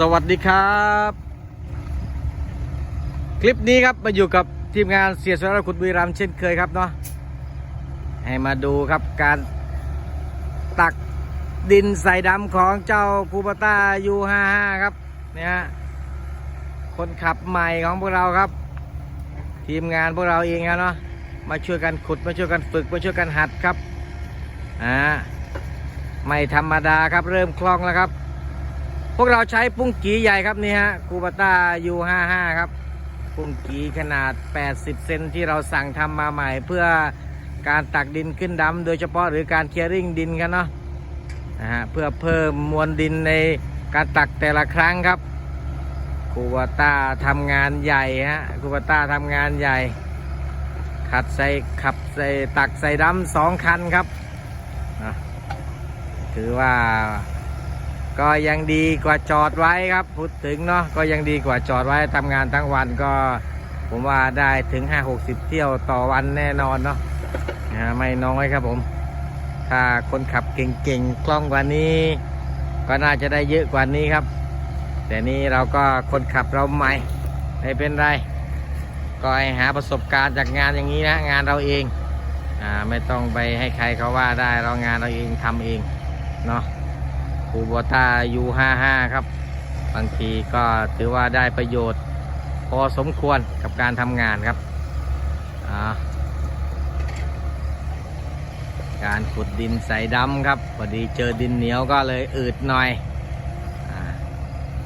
สวัสดีครับ คลิปนี้ครับมาอยู่กับทีมงานเสียสระขุดบุรีรัมเช่นเคยครับเนาะให้มาดูครับการตักดินใส่ดำของเจ้าคูปต้ายูห้าห้าครับเนี่ยคนขับใหม่ของพวกเราครับ ทีมงานพวกเราเองครับเนาะมาช่วยกันขุดมาช่วยกันฝึกมาช่วยกันหัดครับอ่าไม่ธรรมดาครับเริ่มคล่องแล้วครับ พวกเราใช้ปุ้งกีใหญ่ครับนี่ฮะคูปต้ายูห้าห้าครับ ปุ้งกีขนาด 80 เซนที่เราสั่งทำมาใหม่ เพื่อการตักดินขึ้นดำโดยเฉพาะหรือการเคลียร์ริ่งดินกันเนาะนะฮะเพื่อเพิ่มมวลดินในการตักแต่ละครั้งครับคูปต้าทำงานใหญ่ฮะคูปต้าทำงานใหญ่ ขัดใส่ขับใส่ตักใส่ดำสองคันครับ ถือว่า ก็ยังดีกว่าจอดไว้ครับพูดถึงเนาะก็ยังดีกว่าจอดไว้ทำงานทั้งวันก็ ผมว่าได้ถึง 5-60 เที่ยวต่อวันแน่นอนเนาะไม่น้อยครับผม ถ้าคนขับเก่งๆคล่องกว่านี้ ก็น่าจะได้เยอะกว่านี้ครับ แต่นี่เราก็คนขับเราใหม่ไม่เป็นไร ก็ให้หาประสบการณ์จากงานอย่างนี้นะงานเราเองอ่าไม่ต้องไปให้ใครเขาว่าได้เรางานเราเองทำเองเนาะ คูโบต้ายูห้าห้าครับ บางทีก็ถือว่าได้ประโยชน์ พอสมควรกับการทำงานครับ การขุดดินใส่ดำครับพอดีเจอดินเหนียวก็เลยอืดหน่อย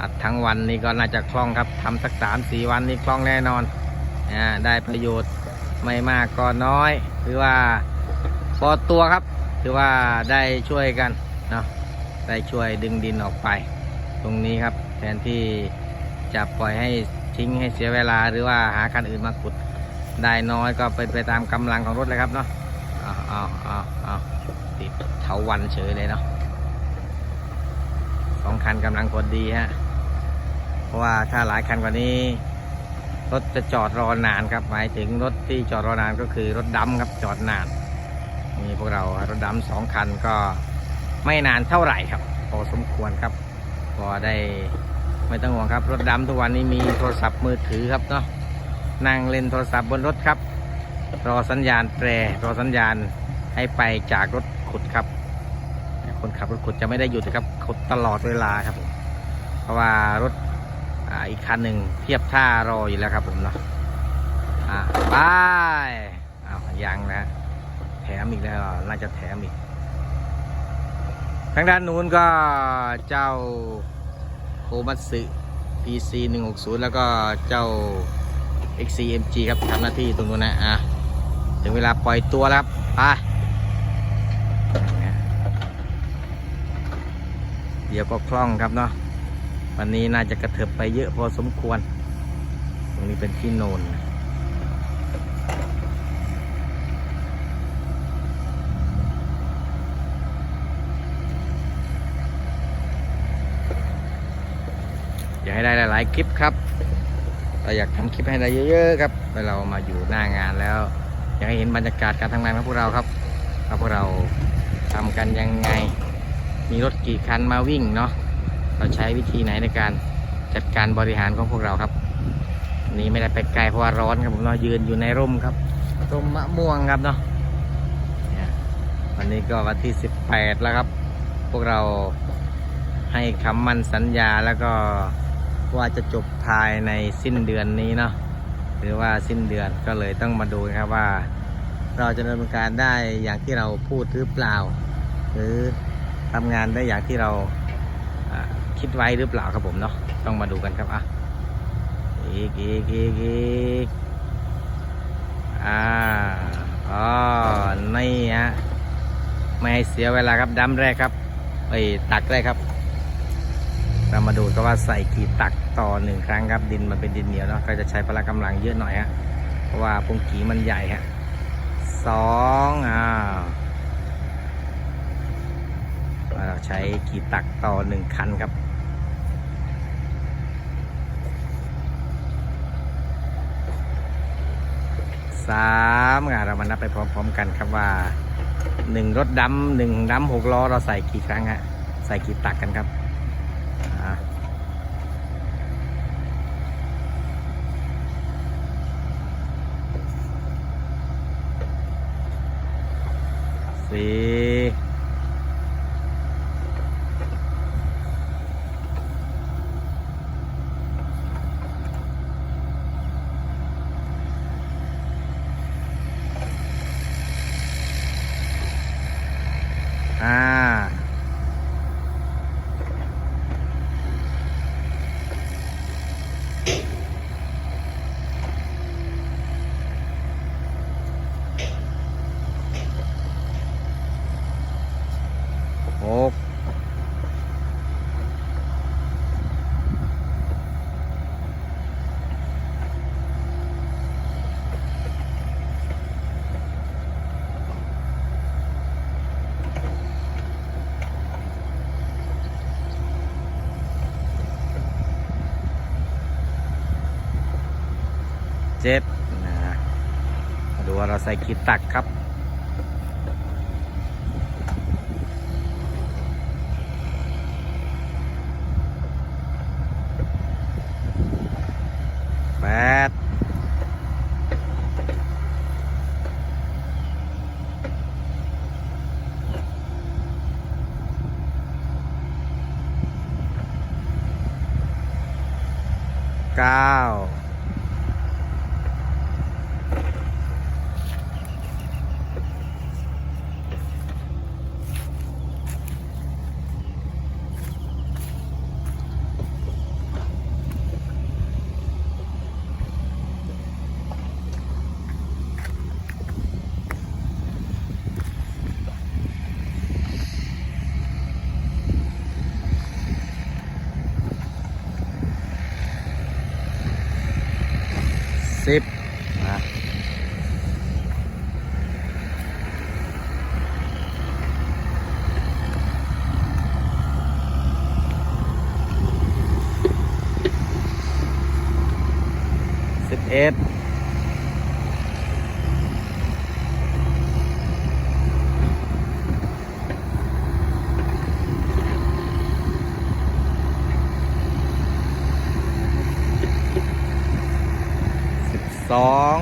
อัดทั้งวันนี้ก็น่าจะคล่องครับทำสักสามสี่วันนี้คล่องแน่นอนอได้ประโยชน์ไม่มากก็น้อยถือว่าพอตัวครับ ถือว่าได้ช่วยกัน ได้ช่วยดึงดินออกไป ตรงนี้ครับแทนที่จะปล่อยให้ทิ้งให้เสียเวลาหรือว่าหาคันอื่นมาขุดได้น้อยก็เป็นไปตามกำลังของรถเลยครับเนาะเอาเอาเอาเอาติดเถาวันเฉยเลยเนาะสองคันกำลังพอดีฮะเพราะว่าถ้าหลายคันกว่านี้ รถจะจอดรอนานครับ หมายถึงรถที่จอดรอนานก็คือรถดำครับจอดนานนี่พวกเรารถดำสองคันก็ไม่นานเท่าไหร่ครับ พอสมควรครับพอได้ไม่ต้องห่วงครับ รถดำทุกวันนี้มีโทรศัพท์มือถือครับเนาะนั่งเล่นโทรศัพท์บนรถครับ รอสัญญาณแตรรอสัญญาณให้ไปจากรถขุดครับ คนขับรถขุดจะไม่ได้หยุดครับขุดตลอดเวลาครับผมเพราะว่ารถออีกคันหนึ่งเทียบท่ารออยู่แล้วครับผมเนาะอ่าไปอ้าวยังนะแถมอีกแล้วน่าจะแถมอีก ทางด้านนู้นก็เจ้าโคมัตสึ PC 160 แล้วก็เจ้า XCMG ครับทำหน้าที่ตรงนู้นนะอะถึงเวลาปล่อยตัวแล้วครับไปเดี๋ยวก็คล่องครับเนาะวันนี้น่าจะกระเถิบไปเยอะพอสมควร ตรงนี้เป็นที่โนนอยากให้ได้หลาย ๆ คลิปครับ เราอยากทำคลิปให้ได้เยอะ ๆ ครับเมื่อเรามาอยู่หน้างานแล้ว อยากให้เห็นบรรยากาศการทำงานของพวกเราครับว่าพวกเราทำกันยังไง มีรถกี่คันมาวิ่งเนาะ เราใช้วิธีไหนในการจัดการบริหารของพวกเราครับนนี้ไม่ได้ไปไกลเพราะว่าร้อนครับผมเรายืนอยู่ในร่มครับร่มมะม่วงครับเนาะวันนี้ก็วันที่ 18 แล้วครับ พวกเราให้คำมั่นสัญญาแล้วก็ ว่าจะจบภายในสิ้นเดือนนี้เนาะหรือว่าสิ้นเดือนก็เลยต้องมาดูครับว่า เราจะดำเนินการได้อย่างที่เราพูดหรือเปล่า หรือทำงานได้อย่างที่เราคิดไว้หรือเปล่าครับผมเนาะต้องมาดูกันครับอะอีกอีกอีกอีกอ่าอ๋อนี่ฮะไม่ให้เสียเวลาครับดัมแรกครับไอ้ตักแรกครับ เรามาดูกันว่าใส่กี่ตักต่อหนึ่งครั้งครับดินมันเป็นดินเหนียวเนาะก็จะใช้พละกำลังเยอะหน่อยฮะเพราะว่าปุงกีมันใหญ่ฮะสองอ้าเราใช้กี่ตักต่อหนึ่งคันครับสามเรามานับไปพร้อมๆกันครับว่าหนึ่งรถดำหนึ่งดำหกล้อเราใส่กี่ครั้งฮะใส่กี่ตักกันครับ สี่ห้า หกเจ็ดนะมาดูว่าเราใส่ขีดตักครับ แปด เก้า สิบนะสิบเอ็ดสิบสอง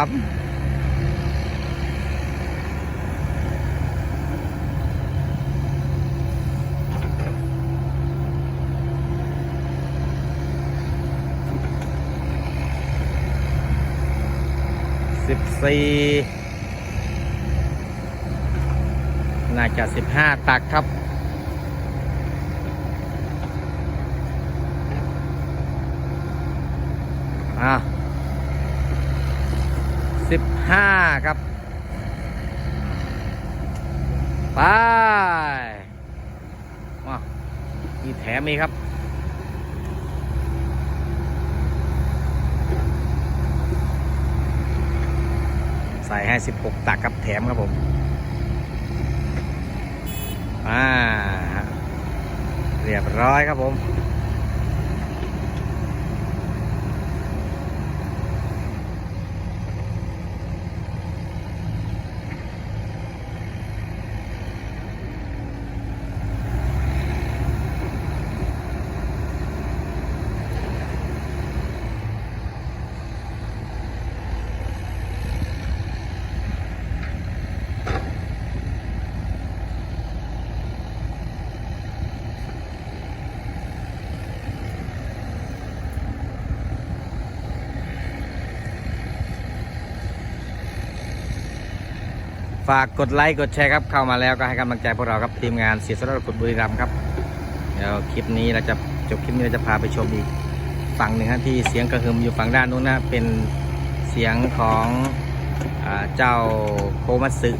สามสิบสี่ น่าจะสิบห้าตักครับอะ สิบห้าครับ ไปว้ามีแถมมีครับใส่ให้ 16 ตักครับแถมครับผม อ่า เรียบร้อยครับผม ฝากกดไลค์กดแชร์ครับเข้ามาแล้วก็ให้กำลังใจพวกเราครับทีมงานเสียสละขุดบุรีรัมย์ครับเดี๋ยวคลิปนี้เราจะจบคลิปนี้เราจะพาไปชมอีกฝั่งหนึ่งฮะที่เสียงกระหึ่มอยู่ฝั่งด้านนู้นนะเป็นเสียงของอเจ้าโคมัตสึ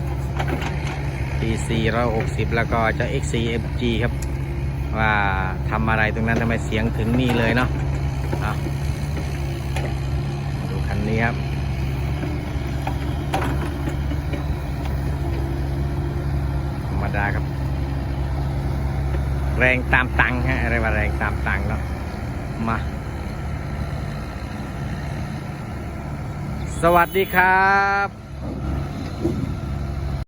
PC 160 แล้วก็เจ้า XC FG ครับ ว่าทำอะไรตรงนั้นทำไมเสียงถึงนี่เลยเนาะเอามาดูคันนี้ครับ ธรรม ดาครับ แรงตามตังค์ฮะอะไรว่าแรงตามตังเนาะมา สวัสดีครับ